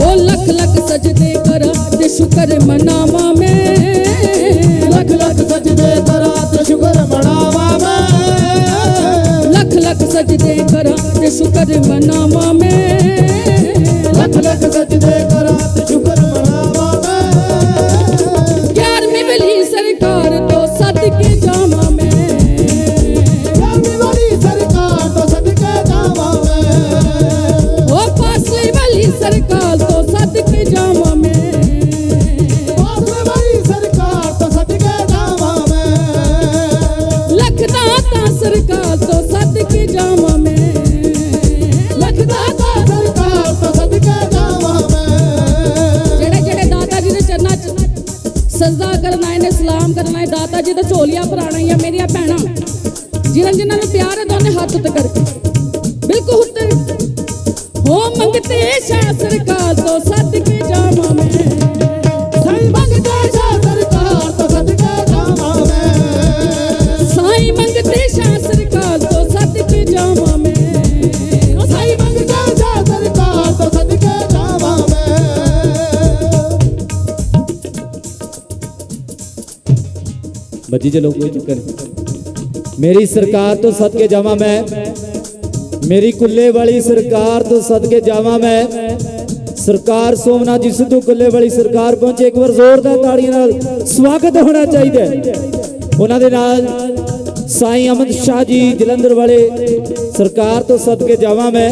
ਉਹ ਲੱਖ ਲੱਖ ਸਜਦੇ ਕਰਾਂ ਤੇ ਸ਼ੁਕਰ ਮਨਾਵਾਂ ਮੈਂ। ਲੱਖ ਲੱਖ ਸਜਦੇ ਕਰਾਂ ਤੇ ਸ਼ੁਕਰ ਮਨਾਵਾਂ ਮੈਂ। ਲੱਖ ਲੱਖ ਸਜਦੇ ਕਰਾਂ ਤੇ ਸ਼ੁਕਰ ਮਨਾਵਾਂ ਮੈਂ। ਹੈ ਦੋਨੇ ਹੱਥ ਉੱਤੇ ਕਰਕੇ ਬਿਲਕੁਲ ਉੱਤੇ ਹੋ ਮੰਗਤੇ ਸ਼ਾਹ ਸਰਕਾਰ ਤੋਂ ਸਦਕੇ ਜਾਵਾਂ ਮੈਂ ਸਾਈ ਮੰਗਦੇ ਸ਼ਾਹ ਸਰਕਾਰ ਤੋਂ ਸਦਕੇ ਜਾਵਾਂ ਮੈਂ ਸਾਈ ਮੰਗਤੇ ਸ਼ਾਹ ਸਰਕਾਰ ਤੋਂ ਸਦਕੇ ਜਾਵਾਂ ਮੈਂ ਉਹ ਸਾਈ ਮੰਗਦੇ ਸ਼ਾਹ ਸਰਕਾਰ ਤੋਂ ਸਦਕੇ ਜਾਵਾਂ ਮੈਂ ਬੱਜੀ ਚਲੋ ਕੋਈ ਚੱਕਰ ਨਹੀਂ ਮੇਰੀ ਸਰਕਾਰ ਤੋਂ ਸਦਕੇ ਜਾਵਾਂ ਮੈਂ। ਮੇਰੀ ਕੁੱਲੇ ਵਾਲੀ ਸਰਕਾਰ ਤੋਂ ਸਦਕੇ ਜਾਵਾਂ ਮੈਂ। ਸਰਕਾਰ ਸੋਮਨਾਥ ਜੀ ਸਿੱਧੂ ਕੁੱਲੇ ਵਾਲੀ ਸਰਕਾਰ ਪਹੁੰਚੇ, ਇੱਕ ਵਾਰ ਜ਼ੋਰਦਾਰ ਤਾੜੀਆਂ ਨਾਲ ਸਵਾਗਤ ਹੋਣਾ ਚਾਹੀਦਾ ਉਹਨਾਂ ਦੇ ਨਾਲ ਸਾਈਂ ਅਮਨ ਸ਼ਾਹ ਜੀ ਜਲੰਧਰ ਵਾਲੇ ਸਰਕਾਰ ਤੋਂ ਸਦਕੇ ਜਾਵਾਂ ਮੈਂ।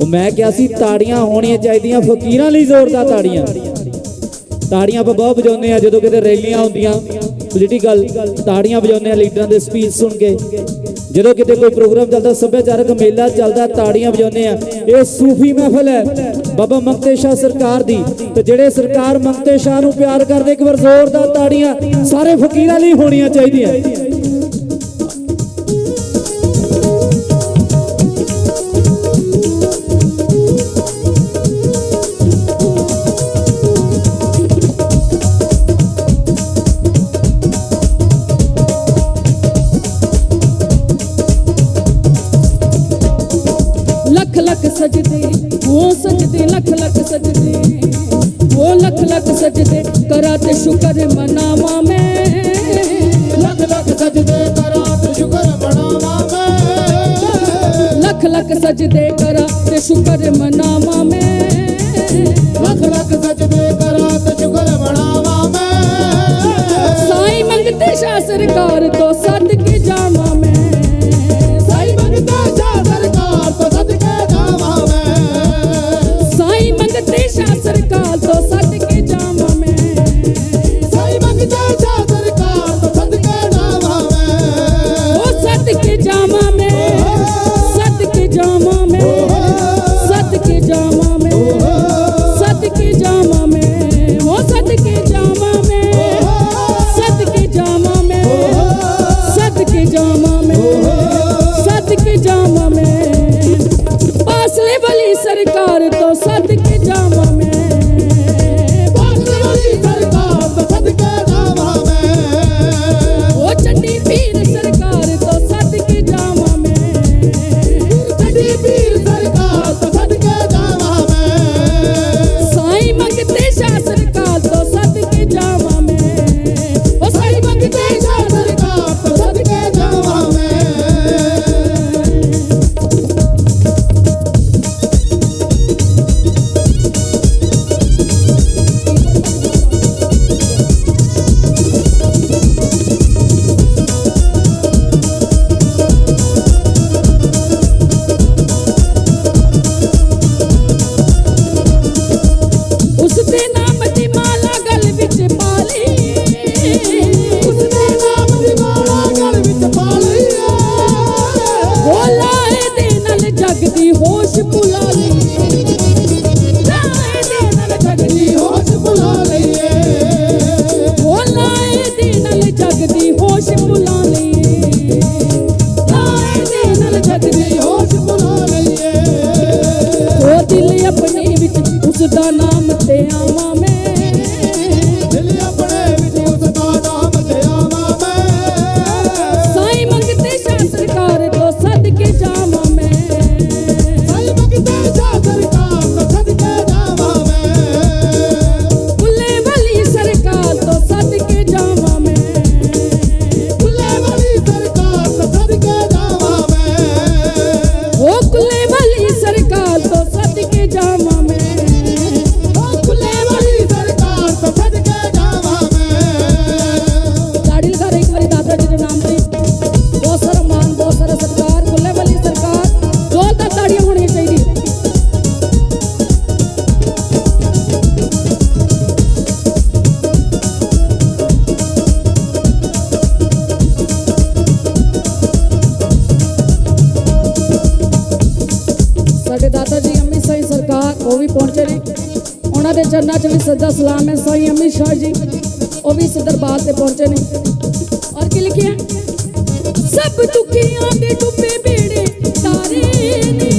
ਉਹ ਮੈਂ ਕਿਹਾ ਸੀ, ਤਾੜੀਆਂ ਹੋਣੀਆਂ ਚਾਹੀਦੀਆਂ, ਫਕੀਰਾਂ ਲਈ ਜ਼ੋਰਦਾਰ ਤਾੜੀਆਂ। ਤਾੜੀਆਂ ਆਪਾਂ ਬਹੁਤ ਵਜਾਉਂਦੇ ਆ ਜਦੋਂ ਕਿਤੇ ਰੈਲੀਆਂ ਹੁੰਦੀਆਂ ਪੋਲੀਟੀਕਲ ਤਾੜੀਆਂ ਵਜਾਉਂਦੇ ਆ ਲੀਡਰਾਂ ਦੇ ਸਪੀਚ ਸੁਣ ਕੇ। ਜਦੋਂ ਕਿਤੇ ਕੋਈ ਪ੍ਰੋਗਰਾਮ ਚੱਲਦਾ, ਸੱਭਿਆਚਾਰਕ ਮੇਲਾ ਚੱਲਦਾ, ਤਾੜੀਆਂ ਵਜਾਉਂਦੇ ਆ। ਇਹ ਸੂਫੀ ਮਹਿਫਲ ਹੈ ਬਾਬਾ ਮੰਗਤੇ ਸ਼ਾਹ ਸਰਕਾਰ ਦੀ। ਤੇ ਜਿਹੜੇ ਸਰਕਾਰ ਮੰਗਤੇ ਸ਼ਾਹ ਨੂੰ ਪਿਆਰ ਕਰਦੇ, ਇੱਕ ਵਾਰ ਜ਼ੋਰਦਾਰ ਤਾੜੀਆਂ ਸਾਰੇ ਫਕੀਰਾਂ ਲਈ ਹੋਣੀਆਂ ਚਾਹੀਦੀਆਂ। ਲੱਖ ਲੱਖ ਸਜਦੇ ਉਹ ਲੱਖ ਲੱਖ ਸਜਦੇ ਕਰਾਂ ਤੇ ਸ਼ੁਕਰ ਮਨਾਵਾਂ ਮੈਂ। ਲੱਖ ਲੱਖ ਸਜਦੇ ਕਰਾਂ ਤੇ ਸ਼ੁਕਰ ਮਨਾਵਾਂ ਮੈਂ। ਲੱਖ ਲੱਖ ਸਜਦੇ ਕਰਾਂ ਤੇ ਸ਼ੁਕਰ ਮਨਾਵਾਂ ਮੈਂ। ਲੱਖ ਲੱਖ ਸਜਦੇ ਕਰਾਂ ਤੇ ਸ਼ੁਕਰ ਮਨਾਵਾਂ ਮੈਂ। ਸਾਈ ਮੰਗਤੇ ਸ਼ਾਹ ਸਰਕਾਰ ਉਸ ਦੇ ਸਾਡੇ ਦਾਤਾ ਜੀ ਅੰਮੀ ਸਾਈ ਸਰਕਾਰ, ਉਹ ਵੀ ਪਹੁੰਚੇ ਨੇ। ਉਹਨਾਂ ਦੇ ਚਰਨਾਂ 'ਚ ਵੀ ਸੱਜਾ ਸਲਾਮ ਹੈ, ਸਾਈ ਅੰਮੀ ਸ਼ਾਹ ਜੀ। ਉਹ ਵੀ ਇਸ ਦਰਬਾਰ ਤੇ ਪਹੁੰਚੇ ਨੇ। ਔਰ ਕੀ ਲਿਖਿਆ? ਸਭ ਦੁਖੀਆਂ ਦੇ ਡੁੱਬੇ ਬੇੜੇ ਤਾਰੇ ਨੇ।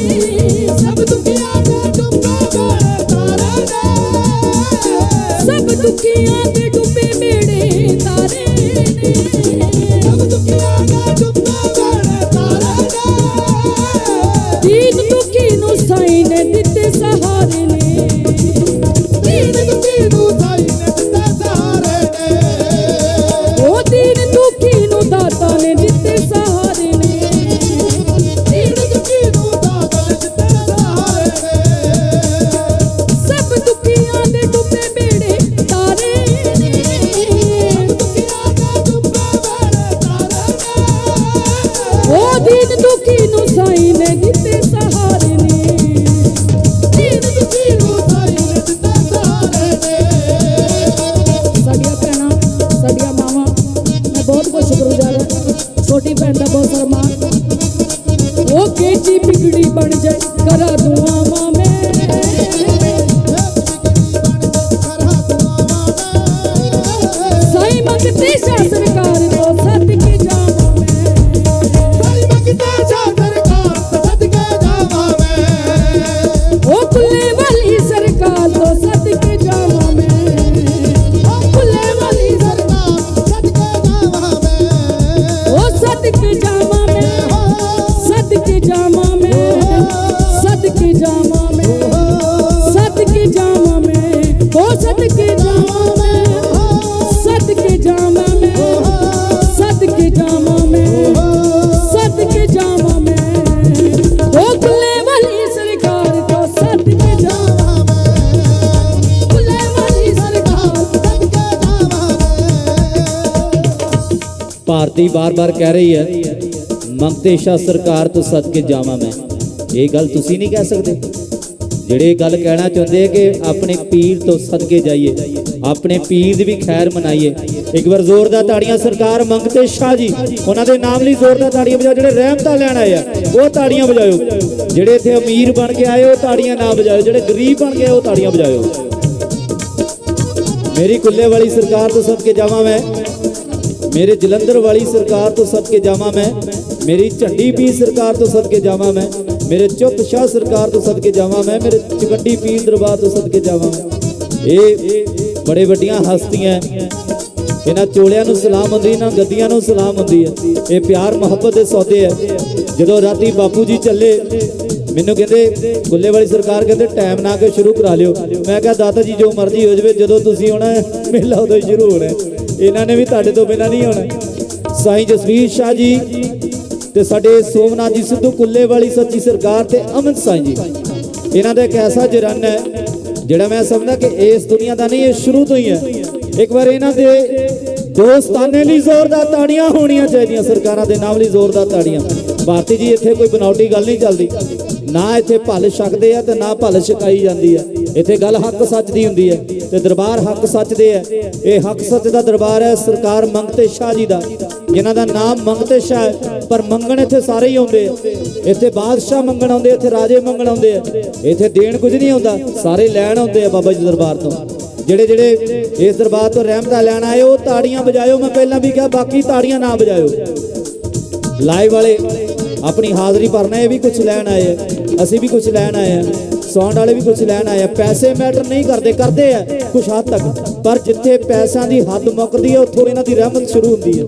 ਭਾਰਤੀ ਬਾਰ-ਬਾਰ ਕਹਿ ਰਹੀ ਹੈ, ਮੰਗਤੇ ਸ਼ਾਹ ਸਰਕਾਰ ਤੋਂ ਸਦਕੇ ਜਾਵਾਂ ਮੈਂ। ਇਹ ਗੱਲ ਤੁਸੀਂ ਨਹੀਂ ਕਹਿ ਸਕਦੇ। ਜਿਹੜੇ ਗੱਲ ਕਹਿਣਾ ਚਾਹੁੰਦੇ ਕਿ ਆਪਣੇ ਪੀਰ ਤੋਂ ਸਦਕੇ ਜਾਈਏ, ਆਪਣੇ ਪੀਰ ਦੀ ਵੀ ਖੈਰ ਮਨਾਈਏ। ਇੱਕ ਵਾਰ ਜ਼ੋਰਦਾਰ ਤਾੜੀਆਂ, ਸਰਕਾਰ ਮੰਗਤੇ ਸ਼ਾਹ ਜੀ, ਉਹਨਾਂ ਦੇ ਨਾਮ ਲਈ ਜ਼ੋਰਦਾਰ ਤਾੜੀਆਂ ਵਜਾਓ, ਜਿਹੜੇ ਰਹਿਮਤਾ ਲੈਣ ਆਏ ਆ, ਉਹ ਤਾੜੀਆਂ ਵਜਾਓ। ਜਿਹੜੇ ਇੱਥੇ ਅਮੀਰ ਬਣ ਕੇ ਆਏ, ਉਹ ਤਾੜੀਆਂ ਨਾ ਵਜਾਓ। ਜਿਹੜੇ ਗਰੀਬ ਬਣ ਗਏ, ਉਹ ਤਾੜੀਆਂ ਵਜਾਓ। ਮੇਰੀ ਕੁੱਲੇ ਵਾਲੀ ਸਰਕਾਰ ਤੋਂ ਸਦਕੇ ਜਾਵਾਂ ਮੈਂ। ਮੇਰੇ ਜਲੰਧਰ ਵਾਲੀ ਸਰਕਾਰ ਤੋਂ ਸਦਕੇ ਜਾਵਾਂ ਮੈਂ, ਮੇਰੀ ਝੰਡੀ ਪੀ ਸਰਕਾਰ ਤੋਂ ਸਦਕੇ ਜਾਵਾਂ ਮੈਂ, ਮੇਰੇ ਚੁੱਪ ਸ਼ਾਹ ਸਰਕਾਰ ਤੋਂ ਸਦਕੇ ਜਾਵਾਂ ਮੈਂ, ਮੇਰੇ ਚਕੰਡੀ ਪੀਰ ਦਰਬਾਰ ਤੋਂ ਸਦਕੇ ਜਾਵਾਂ ਮੈਂ। ਇਹ ਬੜੇ ਵੱਡੀਆਂ ਹਸਤੀਆਂ ਇਹਨਾਂ ਚੋਲਿਆਂ ਨੂੰ ਸਲਾਮ ਹੁੰਦੀ, ਇਹਨਾਂ ਗੱਦੀਆਂ ਨੂੰ ਸਲਾਮ ਹੁੰਦੀ ਹੈ ਇਹ ਪਿਆਰ, ਮੁਹੱਬਤ ਦੇ ਸੌਦੇ ਹੈ ਜਦੋਂ ਰਾਤੀ ਬਾਪੂ ਜੀ ਚੱਲੇ, ਮੈਨੂੰ ਕਹਿੰਦੇ, ਗੁੱਲੇ ਵਾਲੀ ਸਰਕਾਰ ਕਹਿੰਦੇ, ਟਾਈਮ ਨਾ ਕੇ ਸ਼ੁਰੂ ਕਰਾ ਲਿਓ। ਮੈਂ ਕਿਹਾ ਦਾਤਾ ਜੀ, ਜੋ ਮਰਜ਼ੀ ਹੋ ਜਾਵੇ, ਜਦੋਂ ਤੁਸੀਂ ਆਉਣਾ ਮੇਲਾ ਉਦੋਂ ਹੀ ਸ਼ੁਰੂ ਹੋਣਾ ਇਹਨਾਂ ਨੇ ਵੀ ਤੁਹਾਡੇ ਤੋਂ ਬਿਨਾਂ ਨਹੀਂ ਹੋਣਾ ਸਾਈਂ ਜਸਵੀਰ ਸ਼ਾਹ ਜੀ ਤੇ ਸਾਡੇ ਸੋਮਨਾਥ ਜੀ ਸਿੱਧੂ ਕੁੱਲੇ ਵਾਲੀ ਸੱਚੀ ਸਰਕਾਰ ਤੇ ਅਮਨ ਸਾਈਂ ਜੀ। ਇਹਨਾਂ ਦਾ ਇੱਕ ਐਸਾ ਜਰਨ ਹੈ, ਜਿਹੜਾ ਮੈਂ ਸਮਝਦਾ ਕਿ ਇਸ ਦੁਨੀਆ ਦਾ ਨਹੀਂ, ਇਹ ਸ਼ੁਰੂ ਤੋਂ ਹੀ ਹੈ। ਇੱਕ ਵਾਰ ਇਹਨਾਂ ਦੇ ਦੋਸਤਾਨੇ ਲਈ ਜ਼ੋਰਦਾਰ ਤਾੜੀਆਂ ਹੋਣੀਆਂ ਚਾਹੀਦੀਆਂ, ਸਰਕਾਰਾਂ ਦੇ ਨਾਮ ਲਈ ਜ਼ੋਰਦਾਰ ਤਾੜੀਆਂ। ਭਾਰਤੀ ਜੀ, ਇੱਥੇ ਕੋਈ ਬਨਾਵਟੀ ਗੱਲ ਨਹੀਂ ਚੱਲਦੀ। ਨਾ ਇੱਥੇ ਭਲ ਛਕਦੇ ਆ ਤੇ ਨਾ ਭਲ ਛਕਾਈ ਜਾਂਦੀ ਹੈ ਇੱਥੇ ਗੱਲ ਹੱਕ ਸੱਚ ਦੀ ਹੁੰਦੀ ਹੈ ਤੇ ਦਰਬਾਰ ਹੱਕ ਸੱਚ ਦੇ ਹੈ। ਇਹ ਹੱਕ ਸੱਚ ਦਾ ਦਰਬਾਰ ਹੈ, ਸਰਕਾਰ ਮੰਗਤੇ ਸ਼ਾਹ ਜੀ ਦਾ। ਜਿਨ੍ਹਾਂ ਦਾ ਨਾਮ ਮੰਗਤੇ ਸ਼ਾਹ ਪਰ ਮੰਗਣ ਇੱਥੇ ਸਾਰੇ ਹੀ ਆਉਂਦੇ ਆ। ਇੱਥੇ ਬਾਦਸ਼ਾਹ ਮੰਗਣ ਆਉਂਦੇ ਇੱਥੇ ਰਾਜੇ ਮੰਗਣ ਆਉਂਦੇ ਆ। ਇੱਥੇ ਦੇਣ ਕੁਝ ਨਹੀਂ ਆਉਂਦਾ, ਸਾਰੇ ਲੈਣ ਆਉਂਦੇ ਆ ਬਾਬਾ ਜੀ ਦਰਬਾਰ ਤੋਂ। ਜਿਹੜੇ ਜਿਹੜੇ ਇਸ ਦਰਬਾਰ ਤੋਂ ਰਹਿਮਤਾਂ ਲੈਣ ਆਏ, ਉਹ ਤਾੜੀਆਂ ਵਜਾਇਓ। ਮੈਂ ਪਹਿਲਾਂ ਵੀ ਕਿਹਾ, ਬਾਕੀ ਤਾੜੀਆਂ ਨਾ ਵਜਾਇਓ। ਲਾਈਵ ਵਾਲੇ, ਆਪਣੀ ਹਾਜ਼ਰੀ ਭਰਨਾ, ਇਹ ਵੀ ਕੁਝ ਲੈਣ ਆਏ ਆ। ਅਸੀਂ ਵੀ ਕੁਝ ਲੈਣ ਆਏ ਆ। ਸਾਉਣ ਵਾਲੇ ਵੀ ਕੁਝ ਲੈਣ ਆਏ ਆ। ਪੈਸੇ ਮੈਟਰ ਨਹੀਂ ਕਰਦੇ ਕਰਦੇ ਆ ਕੁਝ ਹੱਦ ਤੱਕ। ਪਰ ਜਿੱਥੇ ਪੈਸਿਆਂ ਦੀ ਹੱਦ ਮੁੱਕਦੀ ਹੈ ਉੱਥੋਂ ਇਹਨਾਂ ਦੀ ਰਹਿਮਤ ਸ਼ੁਰੂ ਹੁੰਦੀ ਹੈ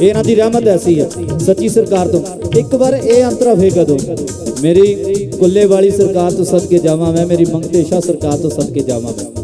ਇਹਨਾਂ ਦੀ ਰਹਿਮਤ ਐਸੀ ਹੈ ਸੱਚੀ ਸਰਕਾਰ ਤੋਂ। ਇੱਕ ਵਾਰ ਇਹ ਅੰਤਰਾ ਹੋਏ ਕਦੋਂ? ਮੇਰੀ ਕੁੱਲੇ ਵਾਲੀ ਸਰਕਾਰ ਤੋਂ ਸਦਕੇ ਜਾਵਾਂ ਮੈਂ, ਮੇਰੀ ਮੰਗਤੇਸ਼ਾ ਸਰਕਾਰ ਤੋਂ ਸਦਕੇ ਜਾਵਾਂ ਮੈਂ।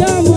dumb